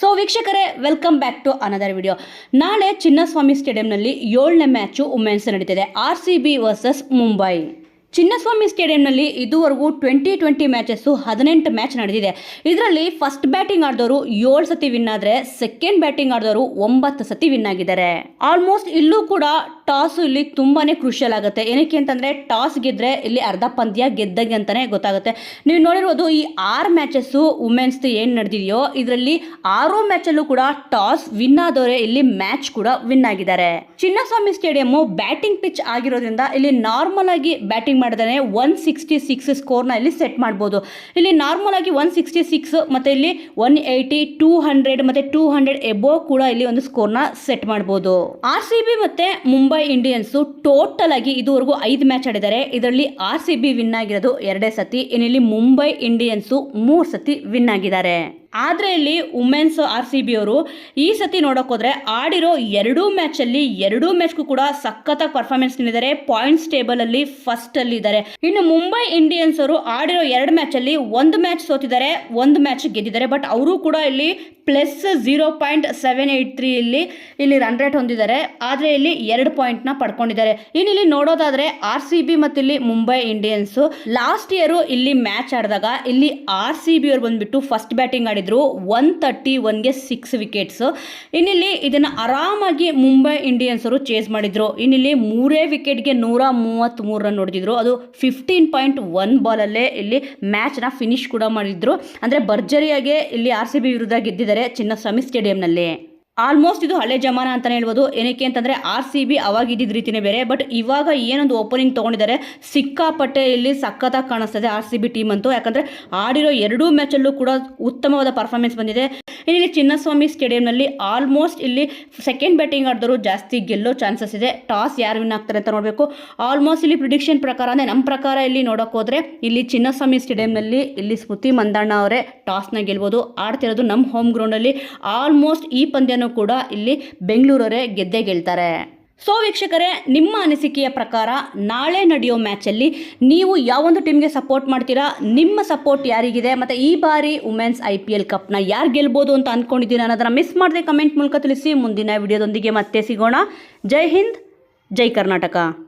So ವೀಕ್ಷಕರೇ welcome back to another video ನಾಳೆ ಚಿನ್ನಸ್ವಾಮಿ ಸ್ಟೇಡಿಯಂನಲ್ಲಿ ಏಳನೇ ಮ್ಯಾಚು ವುಮೆನ್ಸ್ ನಡೀತಿದೆ. R C B versus Mumbai Chinnaswamy ಸ್ಟೇಡಿಯಂನಲ್ಲಿ ಇದುವರೆಗೂ ಟ್ವೆಂಟಿ ಟ್ವೆಂಟಿ ಮ್ಯಾಚಸ್ಸು ಹದಿನೆಂಟು ಮ್ಯಾಚ್ ನಡೆದಿದೆ. ಇದರಲ್ಲಿ ಫಸ್ಟ್ ಬ್ಯಾಟಿಂಗ್ ಆಡಿದವರು ಏಳು ಸತಿ ವಿನ್ ಆದರೆ ಸೆಕೆಂಡ್ ಬ್ಯಾಟಿಂಗ್ ಆಡಿದವರು ಒಂಬತ್ತು ಸತಿ ವಿನ್ ಆಗಿದ್ದಾರೆ. ಆಲ್ಮೋಸ್ಟ್ ಇಲ್ಲೂ ಕೂಡ ಟಾಸ್ ಇಲ್ಲಿ ತುಂಬಾನೇ ಕ್ರೂಷಿಯಲ್ ಆಗುತ್ತೆ. ಏನಕ್ಕೆ ಅಂತಂದ್ರೆ ಟಾಸ್ ಗೆದ್ದರೆ ಇಲ್ಲಿ ಅರ್ಧ ಪಂದ್ಯ ಗೆದ್ದಂಗೆ ಅಂತಾನೆ ಗೊತ್ತಾಗುತ್ತೆ. ನೀವು ನೋಡಿರ್ಬೋದು ಈ ಆರು ಮ್ಯಾಚಸ್ಸು ವುಮೆನ್ಸ್ದು ಏನು ನಡೆದಿದೆಯೋ ಇದರಲ್ಲಿ ಆರು ಮ್ಯಾಚಲ್ಲೂ ಕೂಡ ಟಾಸ್ ವಿನ್ ಆದವರೇ ಇಲ್ಲಿ ಮ್ಯಾಚ್ ಕೂಡ ವಿನ್ ಆಗಿದ್ದಾರೆ. ಚಿನ್ನಸ್ವಾಮಿ ಸ್ಟೇಡಿಯಂ ಬ್ಯಾಟಿಂಗ್ ಪಿಚ್ ಆಗಿರೋದ್ರಿಂದ ಇಲ್ಲಿ ನಾರ್ಮಲ್ ಆಗಿ ಬ್ಯಾಟಿಂಗ್ ಮಾಡಿದ್ರೆ ಒನ್ ಸಿಕ್ಸ್ಟಿ ಸಿಕ್ಸ್ ಸ್ಕೋರ್ನ ಇಲ್ಲಿ ಸೆಟ್ ಮಾಡ್ಬೋದು. ಇಲ್ಲಿ ನಾರ್ಮಲ್ ಆಗಿ ಒನ್ ಸಿಕ್ಸ್ಟಿ ಸಿಕ್ಸ್ ಮತ್ತೆ ಇಲ್ಲಿ ಒನ್ ಏಯ್ಟಿ ಟೂ ಹಂಡ್ರೆಡ್ ಮತ್ತೆ ಟೂ ಹಂಡ್ರೆಡ್ ಎಬೋ ಕೂಡ ಇಲ್ಲಿ ಒಂದು ಸ್ಕೋರ್ನ ಸೆಟ್ ಮಾಡ್ಬೋದು. ಆರ್ ಸಿ ಬಿ ಮತ್ತೆ ಮುಂಬೈ ಇಂಡಿಯನ್ಸು ಟೋಟಲ್ ಆಗಿ ಇದುವರೆಗೂ ಐದು ಮ್ಯಾಚ್ ಆಡಿದ್ದಾರೆ. ಇದರಲ್ಲಿ ಆರ್ ಸಿ ಬಿ ವಿನ್ ಆಗಿರೋದು ಎರಡೇ ಸತಿ. ಇನ್ನು ಇಲ್ಲಿ ಮುಂಬೈ ಇಂಡಿಯನ್ಸು ಮೂರು ಸತಿ ವಿನ್ ಆಗಿದ್ದಾರೆ. ಆದರೆ ಇಲ್ಲಿ ವುಮೆನ್ಸ್ ಆರ್ ಸಿ ಅವರು ಈ ಸತಿ ನೋಡೋಕ್ಕೋದ್ರೆ ಆಡಿರೋ ಎರಡೂ ಮ್ಯಾಚಲ್ಲಿ ಎರಡೂ ಮ್ಯಾಚ್ಗೂ ಕೂಡ ಸಖತ್ತಾಗಿ ಪರ್ಫಾರ್ಮೆನ್ಸ್ ನೀಡಿದ್ದಾರೆ. ಪಾಯಿಂಟ್ಸ್ ಟೇಬಲ್ ಅಲ್ಲಿ ಫಸ್ಟ್ ಅಲ್ಲಿ ಇದ್ದಾರೆ. ಇನ್ನು ಮುಂಬೈ ಇಂಡಿಯನ್ಸ್ ಅವರು ಆಡಿರೋ ಎರಡು ಮ್ಯಾಚಲ್ಲಿ ಒಂದು ಮ್ಯಾಚ್ ಸೋತಿದ್ದಾರೆ, ಒಂದು ಮ್ಯಾಚ್ ಗೆದ್ದಿದ್ದಾರೆ. ಬಟ್ ಅವರು ಕೂಡ ಇಲ್ಲಿ plus zero point seven eight three ಇಲ್ಲಿ ಇಲ್ಲಿ ರನ್ ರೇಟ್ ಹೊಂದಿದ್ದಾರೆ. ಆದರೆ ಇಲ್ಲಿ ಎರಡು ಪಾಯಿಂಟ್ನ ಪಡ್ಕೊಂಡಿದ್ದಾರೆ. ಇನ್ನು ಇಲ್ಲಿ ನೋಡೋದಾದ್ರೆ ಆರ್ ಸಿ ಬಿ ಮತ್ತು ಇಲ್ಲಿ ಮುಂಬೈ ಇಂಡಿಯನ್ಸ್ ಲಾಸ್ಟ್ ಇಯರು ಇಲ್ಲಿ ಮ್ಯಾಚ್ ಆಡಿದಾಗ ಇಲ್ಲಿ ಆರ್ ಸಿ ಬಿ ಅವ್ರು ಬಂದ್ಬಿಟ್ಟು ಫಸ್ಟ್ ಬ್ಯಾಟಿಂಗ್ ಆಡಿದ್ರು ಒನ್ ತರ್ಟಿ ಒನ್ಗೆ ಸಿಕ್ಸ್ ವಿಕೆಟ್ಸ್ ಇನ್ನಿಲ್ಲಿ ಇದನ್ನು ಆರಾಮಾಗಿ ಮುಂಬೈ ಇಂಡಿಯನ್ಸ್ ಅವರು ಚೇಸ್ ಮಾಡಿದ್ರು. ಇನ್ನಿಲ್ಲಿ ಮೂರೇ ವಿಕೆಟ್ಗೆ ನೂರ ಮೂವತ್ತ್ಮೂರು ರನ್ ಹೊಡೆದಿದ್ರು. ಅದು ಫಿಫ್ಟೀನ್ ಪಾಯಿಂಟ್ ಒನ್ ಬಾಲಲ್ಲೇ ಇಲ್ಲಿ ಮ್ಯಾಚ್ನ ಫಿನಿಶ್ ಕೂಡ ಮಾಡಿದ್ರು. ಅಂದರೆ ಭರ್ಜರಿಯಾಗೆ ಇಲ್ಲಿ ಆರ್ ಸಿ ಬಿ ವಿರುದ್ಧ ಗೆದ್ದಿದ್ದಾರೆ ಚಿನ್ನಸ್ವಾಮಿ ಸ್ಟೇಡಿಯಂನಲ್ಲಿ ಆಲ್ಮೋಸ್ಟ್ ಇದು ಹಳೆ ಜಮಾನ ಅಂತಲೇ ಹೇಳ್ಬೋದು. ಏನಕ್ಕೆ ಅಂತಂದರೆ ಆರ್ ಸಿ ಬಿ ಅವಾಗ ಇದ್ದಿದ್ದ ರೀತಿಯೇ ಬೇರೆ. ಬಟ್ ಇವಾಗ ಏನೊಂದು ಓಪನಿಂಗ್ ತೊಗೊಂಡಿದ್ದಾರೆ. ಸಿಕ್ಕಾಪಟ್ಟೆ ಇಲ್ಲಿ ಸಖತ್ತಾಗಿ ಕಾಣಿಸ್ತದೆ ಆರ್ ಸಿ ಬಿ ಟೀಮ್ ಅಂತೂ. ಯಾಕಂದರೆ ಆಡಿರೋ ಎರಡೂ ಮ್ಯಾಚಲ್ಲೂ ಕೂಡ ಉತ್ತಮವಾದ ಪರ್ಫಾರ್ಮೆನ್ಸ್ ಬಂದಿದೆ. ಇಲ್ಲಿ ಚಿನ್ನಸ್ವಾಮಿ ಸ್ಟೇಡಿಯಂನಲ್ಲಿ ಆಲ್ಮೋಸ್ಟ್ ಇಲ್ಲಿ ಸೆಕೆಂಡ್ ಬ್ಯಾಟಿಂಗ್ ಆಡಿದವರು ಜಾಸ್ತಿ ಗೆಲ್ಲೋ ಚಾನ್ಸಸ್ ಇದೆ. ಟಾಸ್ ಯಾರು ವಿನ್ ಆಗ್ತಾರೆ ಅಂತ ನೋಡಬೇಕು. ಆಲ್ಮೋಸ್ಟ್ ಇಲ್ಲಿ ಪ್ರಿಡಿಕ್ಷನ್ ಪ್ರಕಾರ, ಅಂದರೆ ನಮ್ಮ ಪ್ರಕಾರ ಇಲ್ಲಿ ನೋಡೋಕೆ ಹೋದ್ರೆ ಇಲ್ಲಿ ಚಿನ್ನಸ್ವಾಮಿ ಸ್ಟೇಡಿಯಂನಲ್ಲಿ ಇಲ್ಲಿ ಸ್ಮೃತಿ ಮಂದಣ್ಣ ಅವರೇ ಟಾಸ್ನ ಗೆಲ್ಬೋದು. ಆಡ್ತಿರೋದು ನಮ್ಮ ಹೋಮ್ ಗ್ರೌಂಡಲ್ಲಿ ಆಲ್ಮೋಸ್ಟ್ ಈ ಪಂದ್ಯನೂ ಕೂಡ ಇಲ್ಲಿ ಬೆಂಗಳೂರವರೇ ಗೆದ್ದೇ ಗೆಲ್ತಾರೆ. ಸೊ ವೀಕ್ಷಕರೇ, ನಿಮ್ಮ ಅನಿಸಿಕೆಯ ಪ್ರಕಾರ ನಾಳೆ ನಡೆಯೋ ಮ್ಯಾಚಲ್ಲಿ ನೀವು ಯಾವೊಂದು ಟೀಮ್ಗೆ ಸಪೋರ್ಟ್ ಮಾಡ್ತೀರಾ? ನಿಮ್ಮ ಸಪೋರ್ಟ್ ಯಾರಿಗಿದೆ? ಮತ್ತು ಈ ಬಾರಿ ವುಮೆನ್ಸ್ ಐ ಪಿ ಎಲ್ ಕಪ್ನ ಯಾರು ಗೆಲ್ಬೋದು ಅಂತ ಅಂದ್ಕೊಂಡಿದ್ದೀನಿ ಅನ್ನೋದನ್ನು ಮಿಸ್ ಮಾಡದೆ ಕಮೆಂಟ್ ಮೂಲಕ ತಿಳಿಸಿ. ಮುಂದಿನ ವಿಡಿಯೋದೊಂದಿಗೆ ಮತ್ತೆ ಸಿಗೋಣ. ಜೈ ಹಿಂದ್, ಜೈ ಕರ್ನಾಟಕ.